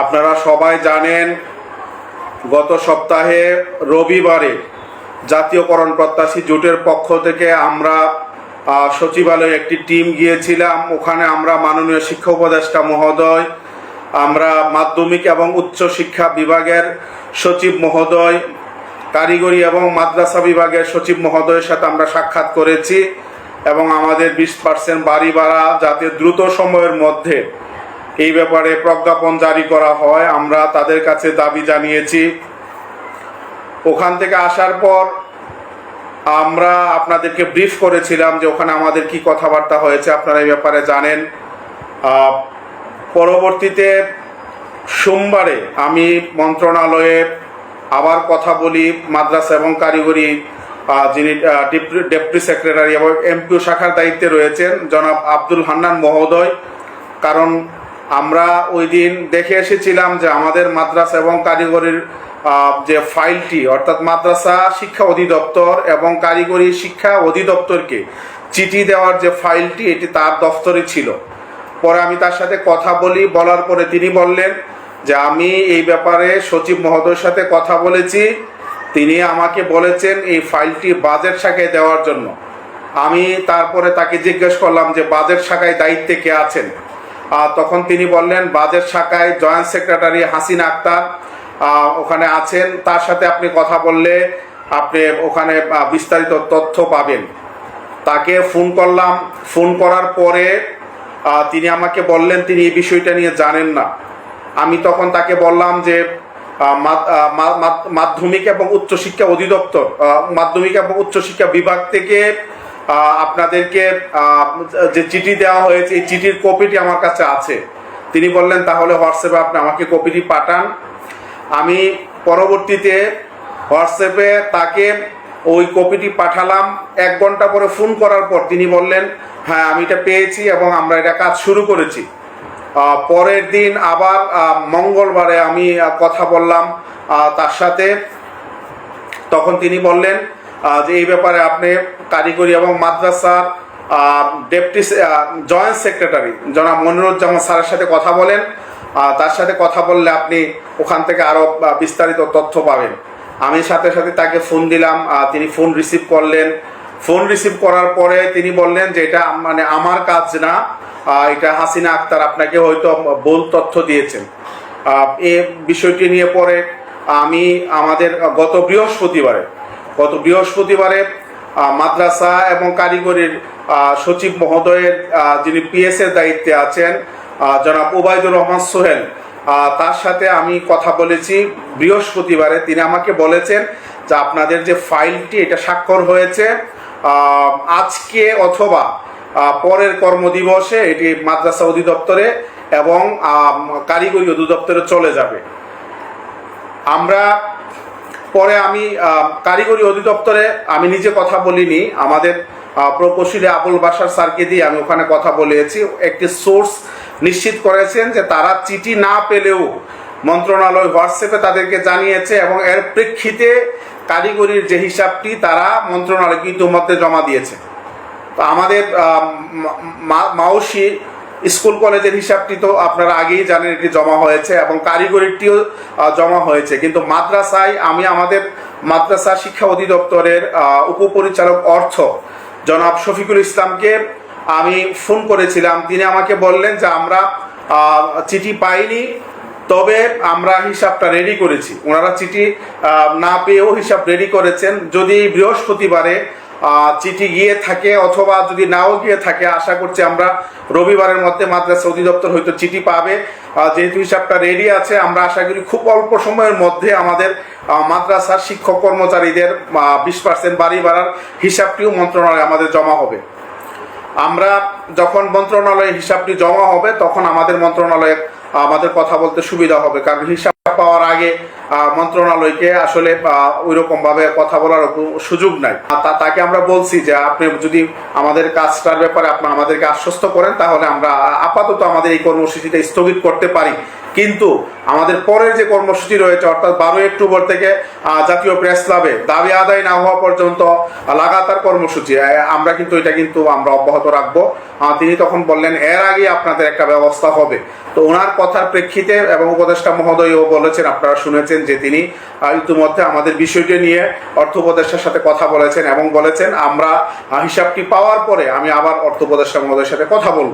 আপনারা সবাই জানেন, গত সপ্তাহে রবিবারে জাতীয়করণ প্রত্যাশী জোটের পক্ষ থেকে আমরা সচিবালয়ে একটি টিম গিয়েছিলাম। ওখানে আমরা মাননীয় শিক্ষা উপদেষ্টা মহোদয়, আমরা মাধ্যমিক এবং উচ্চ শিক্ষা বিভাগের সচিব মহোদয়, কারিগরি এবং মাদ্রাসা বিভাগের সচিব মহোদয়ের সাথে আমরা সাক্ষাৎ করেছি এবং আমাদের বিশ পার্সেন্ট বাড়ি ভাড়া যাতে দ্রুত সময়ের মধ্যে এই ব্যাপারে প্রজ্ঞাপন জারি করা হয়। আমরা তাদের কাছে দাবি জানিয়েছি। ওখান থেকে আসার পর আমরা আপনাদেরকে ব্রিফ করেছিলাম যে ওখানে আমাদের কি কথাবার্তা হয়েছে, আপনারা এই ব্যাপারে জানেন। পরবর্তীতে সোমবারে আমি মন্ত্রণালয়ে আবার কথা বলি, মাদ্রাসা এবং কারিগরি যিনি ডেপুটি সেক্রেটারি এবং এমপিও শাখার দায়িত্বে রয়েছেন, জনাব আব্দুল হান্নান মহোদয়। কারণ আমরা ওই দিন দেখে এসেছিলাম যে আমাদের মাদ্রাসা এবং কারিগরির যে ফাইলটি, অর্থাৎ মাদ্রাসা শিক্ষা অধিদপ্তর এবং কারিগরি শিক্ষা অধিদপ্তরকে চিঠি দেওয়ার যে ফাইলটি, এটি তার দফতরে ছিল। পরে আমি তার সাথে কথা বলি, বলার পরে তিনি বললেন যে, আমি এই ব্যাপারে সচিব মহোদয়ের সাথে কথা বলেছি। তিনি আমাকে বলেছেন এই ফাইলটি বাজেট শাখায় দেওয়ার জন্য। আমি তারপরে তাকে জিজ্ঞেস করলাম যে, বাজেট শাখায় দায়িত্বে কে আছেন? তখন তিনি বললেন, বাজেট শাখায় জয়েন্ট সেক্রেটারি হাসিনা আক্তার ওখানে আছেন। তার সাথে আপনি কথা বললে আপনি ওখানে বিস্তারিত তথ্য পাবেন। তাকে ফোন করলাম। ফোন করার পরে তিনি আমাকে বললেন, তিনি এই বিষয়টা নিয়ে জানেন না। আমি তখন তাকে বললাম যে মাধ্যমিক এবং উচ্চশিক্ষা অধিদপ্তর মাধ্যমিক এবং উচ্চশিক্ষা বিভাগ থেকে আপনাদেরকে যে চিঠি দেওয়া হয়েছে, এই চিঠির কপিটি আমার কাছে আছে। তিনি বললেন, তাহলে হোয়াটসঅ্যাপে আপনি আমাকে কপিটি পাঠান। আমি পরবর্তীতে হোয়াটসঅ্যাপে তাকে ওই কপিটি পাঠালাম। এক ঘণ্টা পরে ফোন করার পর তিনি বললেন হ্যাঁ আমি এটা পেয়েছি এবং আমরা এটা কাজ শুরু করেছি। পরের দিন আবার মঙ্গলবারে আমি কথা বললাম তার সাথে। তখন তিনি বললেন যে এই ব্যাপারে আপনি কারিগরি এবং মাদ্রাসার ডেপুটি জয়েন্ট সেক্রেটারি। জনাব মনিরুজ্জামান স্যারের সাথে কথা বলেন। তার সাথে কথা বললে আপনি ওখান থেকে আরও বিস্তারিত তথ্য পাবেন। আমি সাথে সাথে তাকে ফোন দিলাম। তিনি ফোন রিসিভ করলেন। ফোন রিসিভ করার পরে তিনি বললেন যে এটা মানে আমার কাজ না। এটা হাসিনা আক্তার আপনাকে হয়তো ভুল তথ্য দিয়েছেন। এ বিষয়টি নিয়ে পরে আমি আমাদের গত বৃহস্পতিবারে গত বৃহস্পতিবারে মাদ্রাসা এবং কারিগরির সচিব মহোদয়ের যিনি পিএস এর দায়িত্বে আছেন জনাব ওবায়দুর রহমান সোহেল তার সাথে আমি কথা বলেছি। বৃহস্পতিবারে তিনি আমাকে বলেছেন যে আপনাদের যে ফাইলটি, এটা স্বাক্ষর হয়েছে আজকে অথবা পরের কর্মদিবসে এটি মাদ্রাসা অধিদপ্তরে এবং কারিগরি অধিদপ্তরে চলে যাবে। আমরা পরে আমি কারিগরি অধিদপ্তরে আমি নিজে কথা বলিনি। আমাদের প্রকৌশলী আবুল বাসার স্যারকে দিয়ে আমি ওখানে কথা বলেছি। একটি সোর্স নিশ্চিত করেছেন যে তারা চিঠি না পেলেও মন্ত্রণালয় হোয়াটসঅ্যাপে তাদেরকে জানিয়েছে এবং এর প্রেক্ষিতে কারিগরির যে হিসাবটি তারা মন্ত্রণালয়কে ইতিমধ্যে জমা দিয়েছে। তো আমাদের মাওসি স্কুল কলেজের হিসাবটি তো আপনারা আগেই জানেন এটি জমা হয়েছে এবং কারিগরিটিও জমা হয়েছে। কিন্তু মাদ্রাসায় আমি আমাদের মাদ্রাসা শিক্ষা অধিদপ্তরের উপপরিচালক অর্থ জনাব শফিকুল ইসলামকে আমি ফোন করেছিলাম। তিনি আমাকে বললেন যে আমরা চিঠি পাইনি, তবে আমরা হিসাবটা রেডি করেছি। ওনারা চিঠি না পেয়েও হিসাব রেডি করেছেন। যদি বৃহস্পতিবারে চিঠি গিয়ে থাকে অথবা যদি নাও গিয়ে থাকে, আশা করছি আমরা রবিবারের মধ্যে মাদ্রাসা অধিদপ্তর হয়তো চিঠি পাবে। যেহেতু হিসাবটা রেডি আছে, আমরা আশা করি খুব অল্প সময়ের মধ্যে আমাদের মাদ্রাসার শিক্ষক কর্মচারীদের বিশ পার্সেন্ট বাড়ি বাড়ার হিসাবটিও মন্ত্রণালয়ে আমাদের জমা হবে। আমরা যখন মন্ত্রণালয়ে হিসাবটি জমা হবে, তখন আমাদের মন্ত্রণালয়ে আমাদের কথা বলতে সুবিধা হবে, কারণ হিসাব পাওয়ার আগে মন্ত্রণালয়কে আসলে ওই রকম ভাবে কথা বলার সুযোগ নাই। তাকে আমরা বলছি যে আপনি যদি আমাদের কাজটার ব্যাপারে আপনি আমাদেরকে আশ্বস্ত করেন, তাহলে আমরা আপাতত আমাদের এই কর্মসূচিটা স্থগিত করতে পারি। কিন্তু আমাদের পরের যে কর্মসূচি রয়েছে, অর্থাৎ বারোই অক্টোবর থেকে জাতীয় প্রেস ক্লাবে দাবি আদায় না হওয়া পর্যন্ত লাগাতার কর্মসূচি। আমরা কিন্তু এটা কিন্তু আমরা অব্যাহত রাখব। তিনি তখন বললেন, এর আগে আপনাদের একটা ব্যবস্থা হবে। তো ওনার কথার প্রেক্ষিতে এবং উপদেষ্টা মহোদয়ও বলেছেন, আপনারা শুনেছেন যে তিনি ইতিমধ্যে আমাদের বিষয়টি নিয়ে অর্থ উপদেষ্টার সাথে কথা বলেছেন এবং বলেছেন, আমরা হিসাবটি পাওয়ার পরে আমি আবার অর্থ উপদেষ্টা মহোদয়ের সাথে কথা বলব।